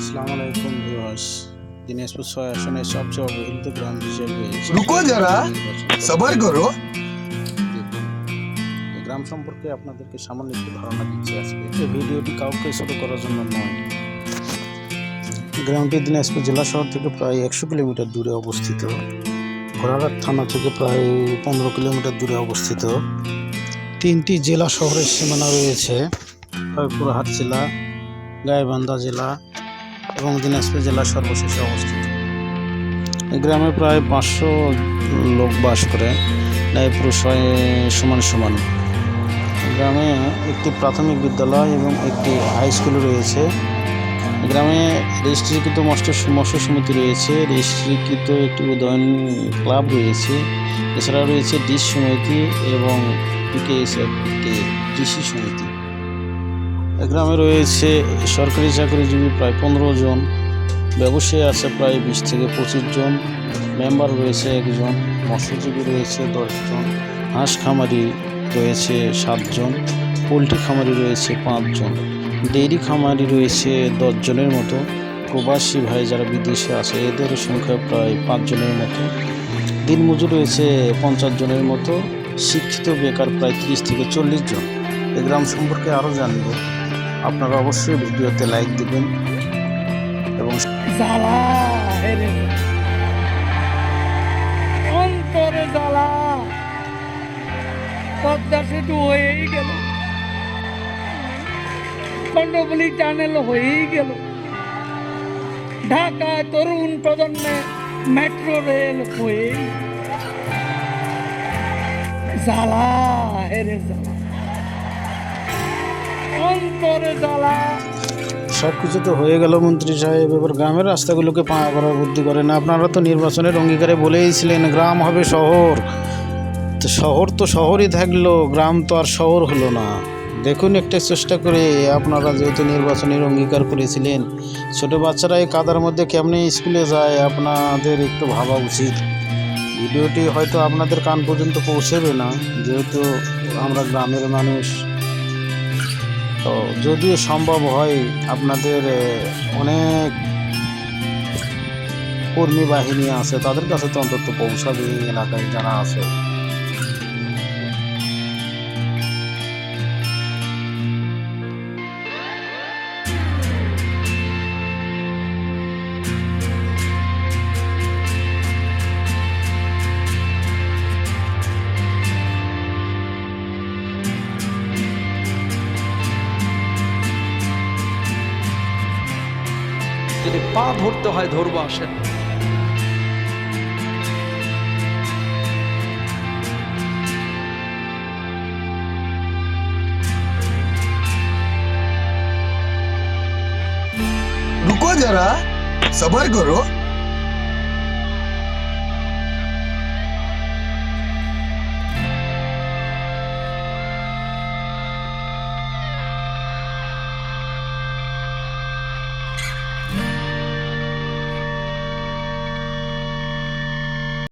আসসালামু আলাইকুম ভিউয়ার্স। দিনাজপুর ছয় আসনের সবচেয়ে অবহেলিত গ্রাম হিসেবে রুকো যারা, সবার করো। গ্রাম সম্পর্কে আপনাদেরকে সামান্য একটু ধারণা দিচ্ছি আজকে। এই ভিডিওটি কাউকে ছোট করার জন্য নয়। গ্রামটি দিনাজপুর জেলা শহর থেকে প্রায় একশো কিলোমিটার দূরে অবস্থিত। ঘোড়াঘাট থানা থেকে প্রায় পনেরো কিলোমিটার দূরে অবস্থিত। তিনটি জেলা শহরের সীমানা রয়েছে। জয়পুরহাট জেলা গাইবান্ধা জেলা এবং দিনাজপুর জেলা সর্বশেষে অবস্থিত। এই গ্রামে প্রায় পাঁচশো লোক বাস করে প্রায় পুরো শয়ে- সমান সমান। গ্রামে একটি প্রাথমিক বিদ্যালয় এবং একটি হাই স্কুল রয়েছে। গ্রামে রেজিস্ট্রিকৃত মৎস্য মৎস্য সমিতি রয়েছে। রেজিস্ট্রিকৃত একটি উদয়ন ক্লাব রয়েছে। এছাড়া রয়েছে ডিশ সমিতি এবং পিকেএসএফ কৃষি সমিতি। গ্রামে রয়েছে সরকারি চাকরিজীবী প্রায় পনেরো জন, ব্যবসায়ী আছে প্রায় বিশ থেকে পঁচিশ জন, মেম্বার রয়েছে একজন, মৎস্যজীবী রয়েছে দশজন হাঁস খামারি রয়েছে সাতজন পোলট্রি খামারি রয়েছে পাঁচজন ডেইরি খামারি রয়েছে দশজনের মতো, প্রবাসী ভাই যারা বিদেশে আছে এদের সংখ্যা প্রায় পাঁচজনের মতো দিনমজুর রয়েছে পঞ্চাশ জনের মতো, শিক্ষিত বেকার প্রায় তিরিশ থেকে চল্লিশ জন। এই গ্রাম সম্পর্কে আরও জানব। আপনারা অবশ্যই ভিডিওতে লাইক দিবেন এবং অন্তরে জ্বালা। পদ্মা হয়েই গেল। খণ্ডপলি টানেল হয়েই গেল। ঢাকায় তরুণ প্রজন্মে মেট্রো রেল হয়েই জ্বালা হেরে জ্বালা। সব কিছু তো হয়ে গেল মন্ত্রী সাহেব। এবার গ্রামের রাস্তাগুলোকে পাওয়া করার বুদ্ধি করেন। আপনারা তো নির্বাচনের অঙ্গীকারে বলেইছিলেন, গ্রাম হবে শহর। তো শহর তো শহরই থাকল, গ্রাম তো আর শহর হলো না। দেখুন একটা চেষ্টা করে আপনারা যেহেতু নির্বাচনের অঙ্গীকার করেছিলেন, ছোট বাচ্চারা এই কাদার মধ্যে কেমনি স্কুলে যায়, আপনাদের একটু ভাবা উচিত। ভিডিওটি হয়তো আপনাদের কান পর্যন্ত পৌঁছবে না, যেহেতু আমরা গ্রামের মানুষ। তো যদিও সম্ভব হয় আপনাদের অনেক কর্মী বাহিনী আছে, তাদের কাছে তো অন্তত পৌঁছাবে এলাকায় যারা আছে। যদি পা ধরতে হয় ধরবো আসেন रुको जरा सबर करो